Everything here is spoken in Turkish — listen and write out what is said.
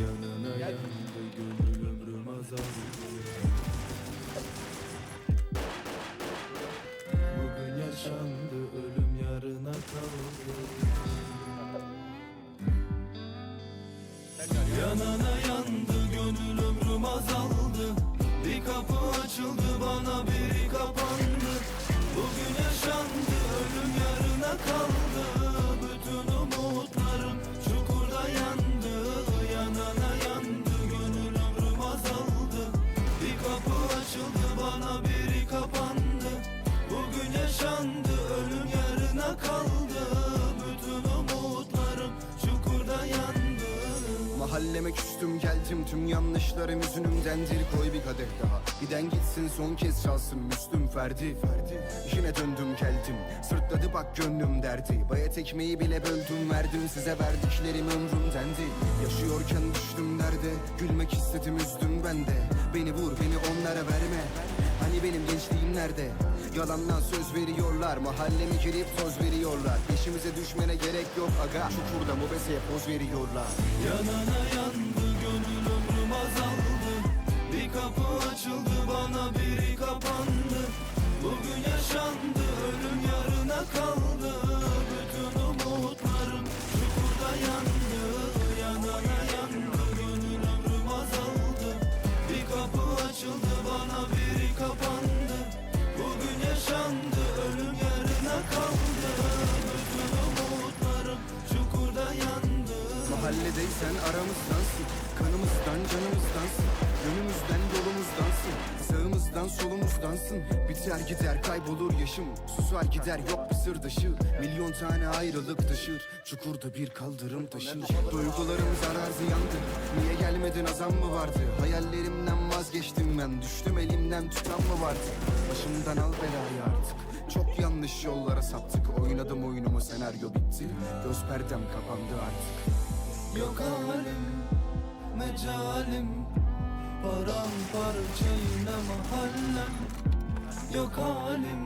Yanına yandı gönül ömrüm azaldı. Bugün yaşandı ölüm yarına kaldı. Yanana yandı Ettim tüm yanlışlarım yüzünümdendir koy bir kadeh daha. Giden gitsin son kez çalsın Müslüm Ferdi. Ferdi. Yine döndüm geldim. Sırtladı bak gönlüm derdi. Bayat ekmeği bile böldüm verdim. Size verdiklerim ömrümdendi Yaşıyorken düştüm derde. Gülmek istedim üzdüm ben de. Beni vur beni onlara verme. Hani benim gençliğim nerede? Yalandan söz veriyorlar Mahallemi girip toz veriyorlar. Peşimize düşmene gerek yok aga Çukurda mobeseye poz veriyorlar. Yanana yandı Canımızdansın Yönümüzden yolumuzdansın Sağımızdan solumuzdansın. Biter gider kaybolur yaşım Susar gider yok bir sır dışı. Milyon tane ayrılık taşır Çukurda bir kaldırım taşır. Duygularım zarar ziyandı Niye gelmedin azam mı vardı? Hayallerimden vazgeçtim ben Düştüm elimden tutan mı vardı? Başımdan al belayı artık çok yanlış yollara saptık. Oynadım oyunumu senaryo bitti Göz perdem kapandı artık. Yok halim, mecalim. Paramparça yine mahallem. Yok halim,